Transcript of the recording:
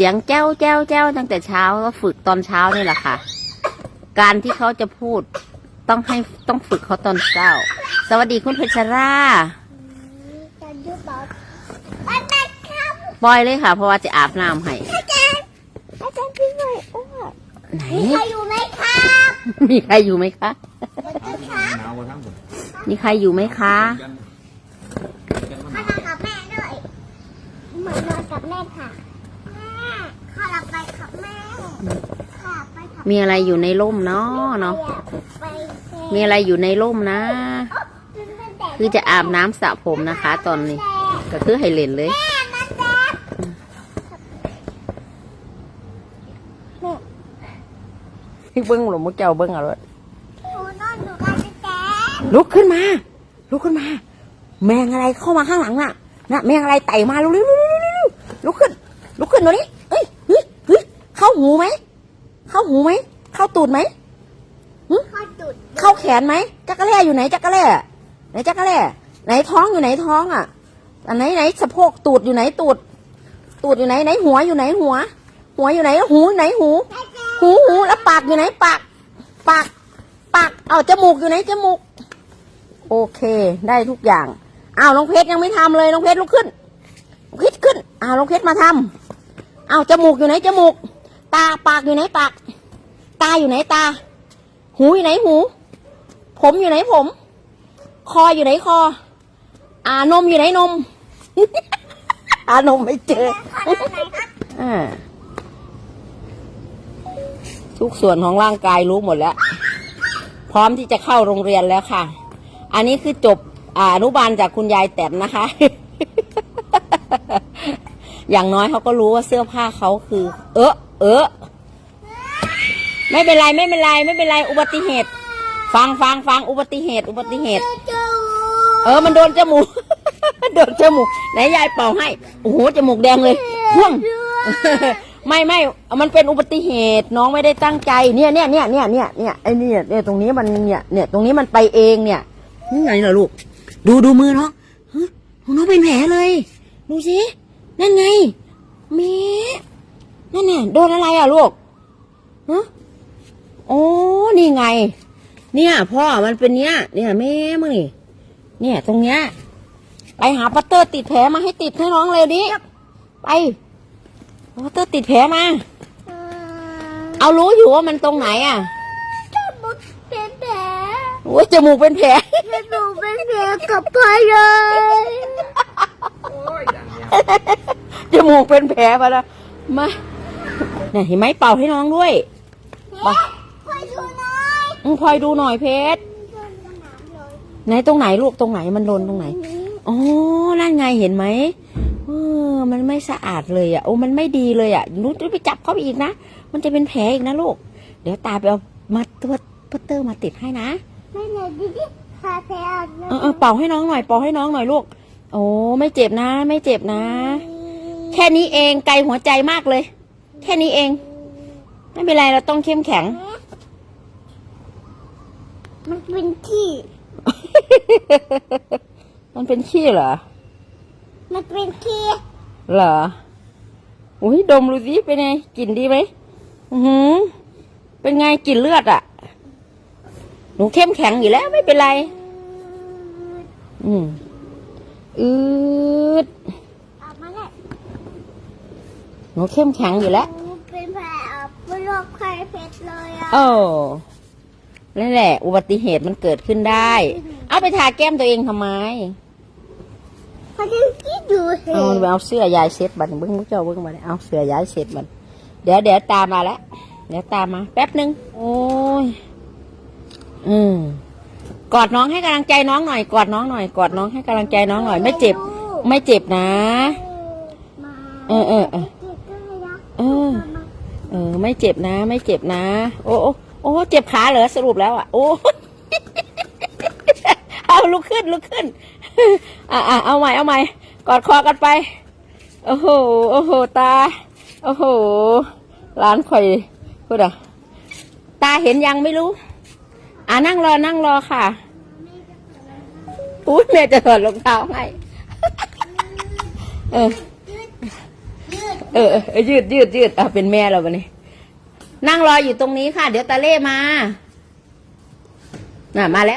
เสียงแจ้วแจ้วแจ้วตั้งแต่เช้าก็ฝึกตอนเช้านี่แหละค่ะ การที่เขาจะพูดต้องให้ต้องฝึกเขาตอนเช้า สวัสดีคุณเพชรราจะดูบอลอาจารย์ครับปล่อยเลยค่ะ เพราะว่าจะอาบน้ำให้อาจารย์อาจารย์พี่หน่อยอ้วนไหนมีใครอยู่ไหมครับมีใครอยู่ไหมคะครับหนาวกว่าทั้งหมดมีใครอยู่ไหมคะกันกันมันหมานานอนกับแม่ด้วยมานอนกับแม่ค่ะแม่ข้าหลับไปกับแม่ข้าไปกับมีอะไรอยู่ในร่มเนาะเนาะไปเซ็นมีอะไรอยู่ในร่มนะจนมันแดดคือจะอาบน้ำสระผมนะคะ ตอนนี้ ก็คือให้เล่นเลยแม่มันแดดแม่เบิ้งหลวงมุกเจ้าเบิ้งเอาเลยหนูนอนหนูกันแดดลุกขึ้นมา ลุกขึ้นมา แมงอะไรเข้ามาข้างหลังน่ะ น่ะ แมงอะไรไต่มาเร็วๆๆๆๆลุกขึ้น ลุกขึ้นตัวนี้เฮ้ยเฮ้ยเฮ้ยเข้าหูไหม เข้าหูไหม เข้าตูดไหมข้าจุดเข้าแขนไหม จักระแล่อยู่ไหน จักระแล่ไหนจักระแล่ไหนท้องอยู่ไหนท้องอะ อันไหนไหนสะโพกตูดอยู่ไหนตูด ตูดอยู่ไหนไหนหัวอยู่ไหนหัว หัวอยู่ไหนหูไหนหู หูหูแล้วปากอยู่ไหนปาก ปาก ปาก เอาจมูกอยู่ไหนจมูก โอเค ได้ทุกอย่าง อ้าวน้องเพชรยังไม่ทำเลยน้องเพชรลุกขึ้นน้องเพชรขึ้น อ้าวน้องเพชรมาทำอ้าวจมูกอยู่ไหนจมูก ตาปากอยู่ไหนปาก ตาอยู่ไหนตา หูอยู่ไหนหู ผมอยู่ไหนผม คออยู่ไหนคอ อ่านมอยู่ไหนนมอานมไม่เจออ่าทุกส่วนของร่างกายรู้หมดแล้ว พร้อมที่จะเข้าโรงเรียนแล้วค่ะ อันนี้คือจบอ่าอนุบาลจากคุณยายแต้มนะคะ อย่างน้อยเขาก็รู้ว่าเสื้อผ้าเขาคือ เออ เออ ไม่เป็นไรไม่เป็นไรไม่เป็นไรอุบัติเหตุ ฟังฟังฟังอุบัติเหตุ อุบัติเหตุจูเออ มันโดนจมูกโดนจมูกไหนยายเป่าให้โอ้โหจมูกแดงเลยพ่วงไม่ไม่ มันเป็นอุบัติเหตุน้องไม่ได้ตั้งใจ เนี่ยเนี่ยเนี่ยเนี่ยเนี่ยเนี่ยไอ้เนี่ยเนี่ยตรงนี้มันเนี่ยเนี่ยตรงนี้มันไปเองเนี่ยนี่ไงล่ะลูก ดูดูมือน้องฮะของน้องเป็นแผลเลย ดูสินั่นไงแม่ นั่นเนี่ยโดนอะไรอะลูกฮะโอ้นี่ไง เนี่ย พ่อมันเป็นเนี้ย เนี่ยแม่มึงนี่เนี่ย ตรงเนี้ยไปหาปัตเตอร์ติดแผลมาให้ติดให้น้องเลยดิไปเอาปัตเตอร์ติดแผลมา เอารู้อยู่ว่ามันตรงไหนอะจมูกเป็นแผลโอ้ยจมูกเป็นแผลจมูกเป็นแผลกับพายเลยโอ้ยอย่างเนี้ยจมูกเป็นแผลไปแล้วมา เนี่ยเห็นไหมเป่าให้น้องด้วยเฮ้ยคอยดูหน่อยมึงพลอยดูหน่อยเพชรโดนสนามเลยไหนตรงไหนลูกตรงไหนมันโดนตรงไหนอ๋อนั่นไงเห็นไหมเออ มันไม่สะอาดเลยอะโอ้มันไม่ดีเลยอะหนูจะไปจับเขาไปอีกนะมันจะเป็นแผลอีกนะลูก เดี๋ยวตาไปเอามาตัวปัตเตอร์มาติดให้นะไม่ไหนดิดิพาแผลออกเออเออเป่าให้น้องหน่อยเป่าให้น้องหน่อยลูก โอ้ไม่เจ็บนะ ไม่เจ็บนะ แค่นี้เองไกลหัวใจมากเลย แค่นี้เอง ไม่เป็นไรเราต้องเข้มแข็ง มันเป็นขี้ มันเป็นขี้เหรอ มันเป็นขี้ เหรอ อุ้ยดมดูสิเป็นไงกลิ่นดีไหมอือหือ เป็นไงกลิ่นเลือดอะ หนูเข้มแข็งอยู่แล้วไม่เป็นไร อืมอืด ออกมาแล้ว ห นูเข้มแข็งอยู่แล้ว เป็นแผลออกเป็นโรคไข้เพชรเลยอะโอ้นั่นแหละ อุบัติเหตุมันเกิดขึ้นได้ เอาไปทาแก้มตัวเองทำไมเขาจะคิดดูเหเอาตุไปเอาเสื้อยายเซ็ตบันเบิ้งมุกเจ้าเบิ้งมาเลยเอาเสื้อยายเซ็ตบันเดี๋ยวเดี๋ยวตามมาแล้วเดี๋ยวตามมา แป๊บหนึ่งโอ้ยอืมกอดน้องให้กำลังใจน้องหน่อย กอดน้องหน่อย กอดน้องให้กำลังใจน้องหน่อย ไม่เจ็บ ไม่เจ็บนะมาเออเออเออ เออ เออ ไม่เจ็บนะ ไม่เจ็บนะ โอ้โอ้โอ้เจ็บขาเหรอสรุปแล้วอะ โอ้เอาลุกขึ้นลุกขึ้น อะอะเอาใหม่เอาใหม่กอดคอกันไป โอ้โหโอ้โหตา โอ้โหร้านข่อยพูดอะตาเห็นยังไม่รู้ อะนั่งรอนั่งรอค่ะอุ้ยแม่จะถอดรองเท้าให้เออ ออเออยืดยืดยืดอะเป็นแม่เราวันนี้ นั่งรออยู่ตรงนี้ค่ะ เดี๋ยวตาเล่มา น่ะ มาแล้ว